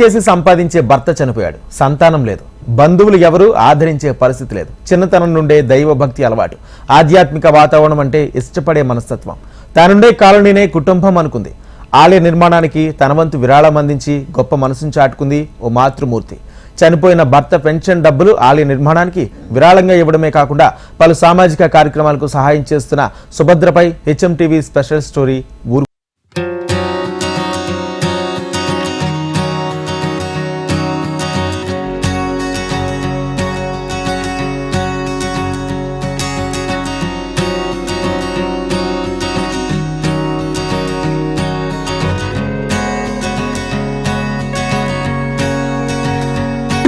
చేసి సంపాదించే భర్త చనిపోయాడు. సంతానం లేదు. బంధువులు ఎవరూ ఆదరించే పరిస్థితి లేదు. చిన్నతనం నుండే దైవ భక్తి అలవాటు. ఆధ్యాత్మిక వాతావరణం అంటే ఇష్టపడే మనస్తత్వం. తానుండే కాలనీనే కుటుంబం అనుకుంది. ఆలయ నిర్మాణానికి తన వంతు విరాళం అందించి గొప్ప మనసును చాటుకుంది ఓ మాతృమూర్తి. చనిపోయిన భర్త పెన్షన్ డబ్బులు ఆలయ నిర్మాణానికి విరాళంగా ఇవ్వడమే కాకుండా పలు సామాజిక కార్యక్రమాలకు సహాయం చేస్తున్న సుభద్రపై H M TV special story ఊరు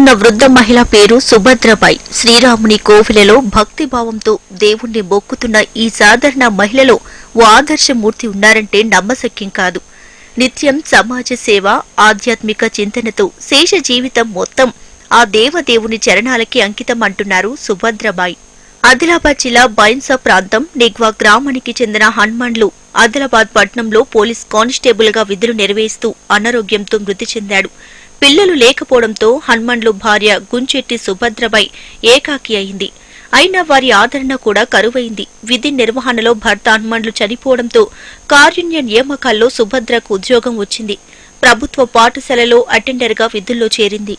ఉన్న వృద్ధ మహిళ పేరు సుభద్రబాయి శ్రీరాముని కోవిలలో భక్తి భావంతో దేవుణ్ణి మొక్కుతున్న ఈ సాధారణ మహిళలో ఓ ఆదర్శమూర్తి ఉన్నారంటే నమ్మశక్యం కాదు. నిత్యం సమాజ సేవ ఆధ్యాత్మిక చింతనతో శేష జీవితం మొత్తం ఆ దేవదేవుని చరణాలకి అంకితం అంటున్నారు సుభద్రబాయి. ఆదిలాబాద్ జిల్లా బైన్సా ప్రాంతం నిగ్వా గ్రామానికి చెందిన హనుమాన్లు ఆదిలాబాద్ పట్టణంలో పోలీస్ కానిస్టేబుల్గా విధులు నిర్వహిస్తూ అనారోగ్యంతో మృతి చెందాడు. పిల్లలు లేకపోవడంతో హనుమాన్లు భార్య గుంచెట్టి సుభద్రపై ఏకాకి అయింది. అయినా వారి ఆదరణ కూడా కరువైంది. విధి నిర్వహణలో భర్త హనుమాన్లు చనిపోవడంతో కారుణ్య నియామకాల్లో సుభద్రకు ఉద్యోగం వచ్చింది. ప్రభుత్వ పాఠశాలలో అటెండర్గా విధుల్లో చేరింది.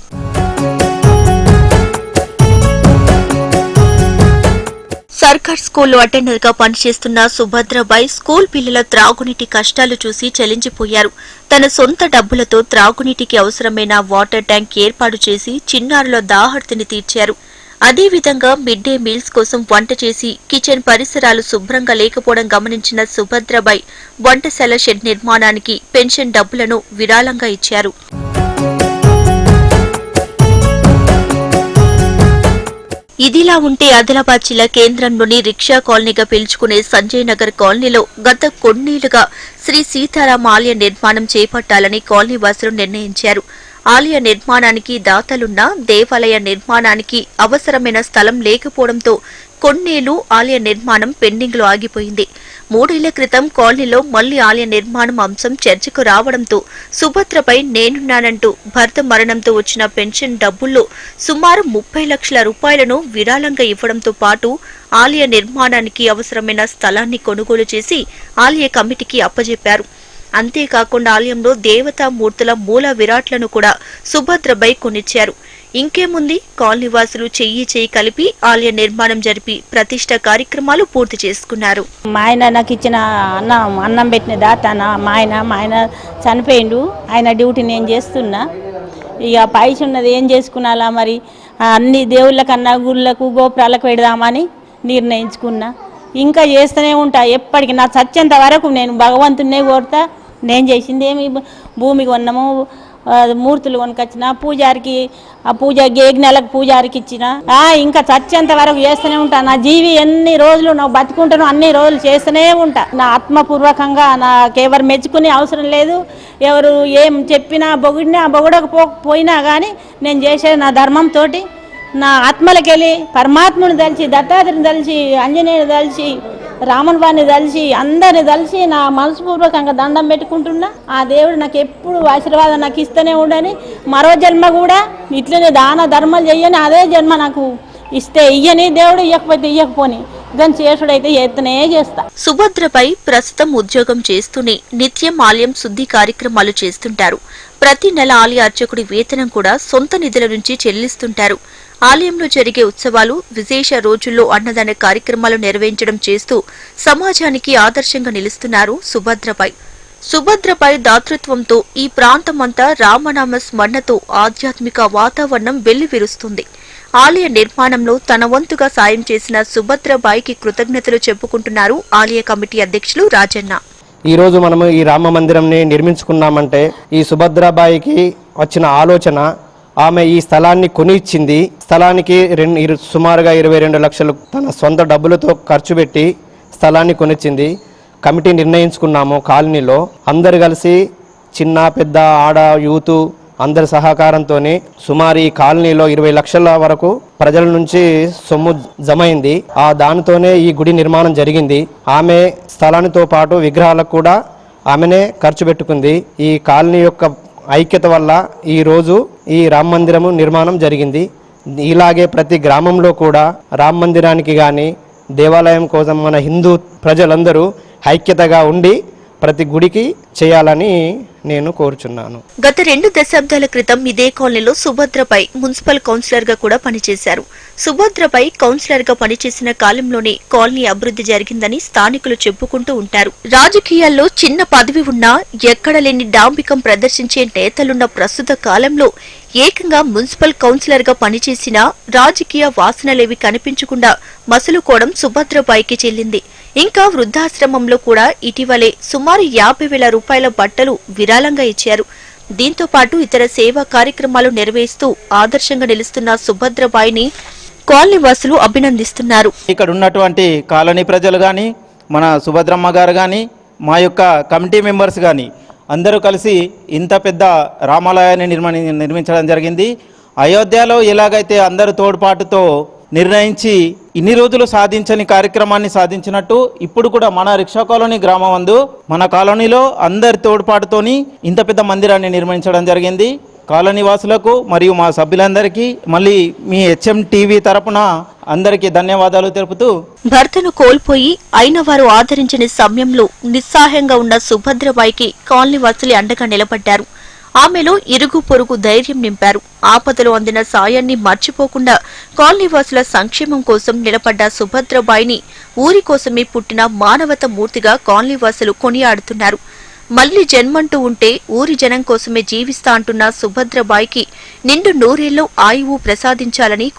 సర్కార్ స్కూల్లో అటెండర్గా పనిచేస్తున్న సుభద్రబాయ్ స్కూల్ పిల్లల త్రాగునీటి కష్టాలు చూసి చెలించిపోయారు. తన సొంత డబ్బులతో త్రాగునీటికి అవసరమైన వాటర్ ట్యాంక్ ఏర్పాటు చేసి చిన్నారుల దాహర్తిని తీర్చారు. అదేవిధంగా మిడ్ డే మీల్స్ కోసం వంట చేసి కిచెన్ పరిసరాలు శుభ్రంగా లేకపోవడం గమనించిన సుభద్రబాయ్ వంటశాల షెడ్ నిర్మాణానికి పెన్షన్ డబ్బులను విరాళంగా ఇచ్చారు. ఇదిలా ఉంటే ఆదిలాబాద్ జిల్లా కేంద్రంలోని రిక్షా కాలనీగా పిలుచుకునే సంజయ్ నగర్ కాలనీలో గత కొన్నేళ్ళుగా శ్రీ సీతారామ ఆలయ నిర్మాణం చేపట్టాలని కాలనీ వాసులు నిర్ణయించారు. ఆలయ నిర్మాణానికి దాతలున్నా దేవాలయ నిర్మాణానికి అవసరమైన స్థలం లేకపోవడంతో కొన్నేళ్ళు ఆలయ నిర్మాణం పెండింగ్లో ఆగిపోయింది. మూడేళ్ళ క్రితం కాలనీలో మళ్ళీ ఆలయ నిర్మాణం అంశం చర్చకు రావడంతో సుభద్రపై నేనున్నానంటూ భర్త మరణంతో వచ్చిన పెన్షన్ డబ్బుల్లో సుమారు ముప్పై లక్షల రూపాయలను విరాళంగా ఇవ్వడంతో పాటు ఆలయ నిర్మాణానికి అవసరమైన స్థలాన్ని కొనుగోలు చేసి ఆలయ కమిటీకి అప్పజెప్పారు. అంతేకాకుండా ఆలయంలో దేవతామూర్తుల మూల విరాట్లను కూడా సుభద్రపై కొనిచ్చారు. ఇంకేముంది? కాలనీవాసులు చెయ్యి చెయ్యి కలిపి ఆలయ నిర్మాణం జరిపి ప్రతిష్ట కార్యక్రమాలు పూర్తి చేసుకున్నారు. మా ఆయన నాకు ఇచ్చిన అన్నం అన్నం పెట్టిన దాతన మా ఆయన మా ఆయన చనిపోయిండు. ఆయన డ్యూటీ నేను చేస్తున్నా. ఇక పైస ఉన్నది ఏం చేసుకున్నాలా మరి? అన్ని దేవుళ్ళకన్నా గుళ్ళకు గోపురాలకు పెడదామని నిర్ణయించుకున్నా. ఇంకా చేస్తూనే ఉంటా. ఎప్పటికి నా చచ్చేంత వరకు నేను భగవంతునే కోరుతా. నేను చేసింది ఏమి? భూమి కొన్నాము మూర్తులు కొనుకొచ్చిన పూజారికి ఆ పూజ గేజ్ఞాలకు పూజారికి ఇచ్చిన. ఇంకా చచ్చేంత వరకు చేస్తూనే ఉంటా. నా జీవి ఎన్ని రోజులు నాకు బతుకుంటాను అన్ని రోజులు చేస్తూనే ఉంటా. నా ఆత్మపూర్వకంగా నాకెవరు మెచ్చుకునే అవసరం లేదు. ఎవరు ఏం చెప్పినా పొగిడినా పొగడకపో పోయినా కానీ నేను చేసే నా ధర్మంతో నా ఆత్మలకెళ్ళి పరమాత్ముని తలిచి దత్తాత్రిని తలిచి ఆంజనేయుని తలిచి రాముని వారిని తలిచి అందరిని తలిచి నా మనస్పూర్వకంగా దండం పెట్టుకుంటున్నా. ఆ దేవుడు నాకు ఎప్పుడు ఆశీర్వాదం నాకు ఇస్తూనే ఉండని మరో జన్మ కూడా ఇట్లనే దాన ధర్మాలు చెయ్యని అదే జన్మ నాకు ఇస్తే ఇయ్యని దేవుడు ఇయ్యకపోతే ఇయ్యకపోని. దాన్ని చేసుడైతే ఎత్తనే చేస్తా. సుభద్రపై ప్రస్తుతం ఉద్యోగం చేస్తూనే నిత్యం ఆలయం శుద్ధి కార్యక్రమాలు చేస్తుంటారు. ప్రతి నెల ఆలయ అర్చకుడి వేతనం కూడా సొంత నిధుల నుంచి చెల్లిస్తుంటారు. ఆలయంలో జరిగే ఉత్సవాలు విశేష రోజుల్లో అన్నదాన కార్యక్రమాలు నిర్వహించడం చేస్తూ సమాజానికి ఆదర్శంగా నిలుస్తున్నారు సుభద్రపై సుభద్రపై దాతృత్వంతో ఈ ప్రాంతమంతా రామనామ స్మరణతో ఆధ్యాత్మిక వాతావరణం వెల్లివిరుస్తుంది. ఆలయ నిర్మాణంలో తన వంతుగా సాయం చేసిన సుభద్రబాయికి కృతజ్ఞతలు చెప్పుకుంటున్నారు ఆలయ కమిటీ అధ్యక్షులు రాజన్న. ఈరోజు మనము ఈ రామ మందిరంని నిర్మించుకున్నామంటే ఈ సుభద్రాబాయికి వచ్చిన ఆలోచన ఆమె ఈ స్థలాన్ని కొని ఇచ్చింది స్థలానికి రెండు ఇరు- సుమారుగా ఇరవై రెండు లక్షలు తన సొంత డబ్బులతో ఖర్చు పెట్టి స్థలాన్ని కొనిచ్చింది. కమిటీ నిర్ణయించుకున్నాము కాలనీలో. అందరు కలిసి చిన్న పెద్ద ఆడ యూత్ అందరి సహకారంతోనే సుమారు ఈ కాలనీలో ఇరవై లక్షల వరకు ప్రజల నుంచి సొమ్ము జమైంది. ఆ దానితోనే ఈ గుడి నిర్మాణం జరిగింది. ఆమె స్థలానితో పాటు విగ్రహాలకు కూడా ఆమెనే ఖర్చు పెట్టుకుంది. ఈ కాలనీ యొక్క ఐక్యత వల్ల ఈరోజు ఈ రామ మందిరము నిర్మాణం జరిగింది. ఇలాగే ప్రతి గ్రామంలో కూడా రామ మందిరానికి కానీ దేవాలయం కోసం మన హిందూ ప్రజలందరూ ఐక్యతగా ఉండి ప్రతి గుడికి చేయాలని నేను కోరుచున్నాను. గత రెండు దశాబ్దాల క్రితం ఇదే కాలనీలో సుభద్రపై మున్సిపల్ కౌన్సిలర్గా కూడా పనిచేశారు. సుభద్రపై కౌన్సిలర్గా పనిచేసిన కాలంలోనే కాలనీ అభివృద్ధి జరిగిందని స్థానికులు చెప్పుకుంటూ ఉంటారు. రాజకీయాల్లో చిన్న పదవి ఉన్నా ఎక్కడ లేని డాంబికం ప్రదర్శించే నేతలున్న ప్రస్తుత కాలంలో ఏకంగా మున్సిపల్ కౌన్సిలర్గా పనిచేసిన రాజకీయ వాసనలేవి కనిపించకుండా మసులుకోవడం సుభద్రబాయికి చెల్లింది. ఇంకా వృద్ధాశ్రమంలో కూడా ఇటీవలే సుమారు యాభై వేల రూపాయల బట్టలు విరాళంగా ఇచ్చారు. దీంతో పాటు ఇతర సేవా కార్యక్రమాలు నిర్వహిస్తూ ఆదర్శంగా నిలుస్తున్న సుభద్రబాయిని కాలనీ వాసులు అభినందిస్తున్నారు. ఇక్కడ ఉన్నటువంటి కాలనీ ప్రజలు కానీ మన సుభద్రమ్మ గారు కానీ మా యొక్క కమిటీ మెంబర్స్ కానీ అందరూ కలిసి ఇంత పెద్ద రామాలయాన్ని నిర్మాణి నిర్మించడం జరిగింది. అయోధ్యలో ఎలాగైతే అందరు తోడ్పాటుతో నిర్ణయించి ఇన్ని రోజులు సాధించని కార్యక్రమాన్ని సాధించినట్టు ఇప్పుడు కూడా మన రిక్షా కాలనీ గ్రామం అందు మన కాలనీలో అందరి తోడ్పాటుతోని ఇంత పెద్ద మందిరాన్ని నిర్మించడం జరిగింది. కాలనీవాసులకు మరియు మా సభ్యులందరికీ మళ్ళీ మీ హెచ్ఎం టీవీ తరపున అందరికీ ధన్యవాదాలు తెలుపుతూ భర్తను కోల్పోయి అయిన వారు ఆదరించని సమయంలో నిస్సహాయంగా ఉన్న సుభద్రబాయికి కాలనీ వాసులు అండగా నిలబడ్డారు. ఆమెలో ఇరుగు పొరుగు ధైర్యం నింపారు. ఆపదలో అందిన సాయాన్ని మర్చిపోకుండా కాలనీవాసుల సంక్షేమం కోసం నిలబడ్డ సుభద్రబాయిని ఊరి కోసమే పుట్టిన మానవత మూర్తిగా కాలనీవాసులు కొనియాడుతున్నారు. మళ్ళీ జన్మంటూ ఉంటే ఊరి జనం కోసమే జీవిస్తా అంటున్న సుభద్రబాయికి నిండు నూరేళ్ళు ఆయువు ప్రసాదించాలని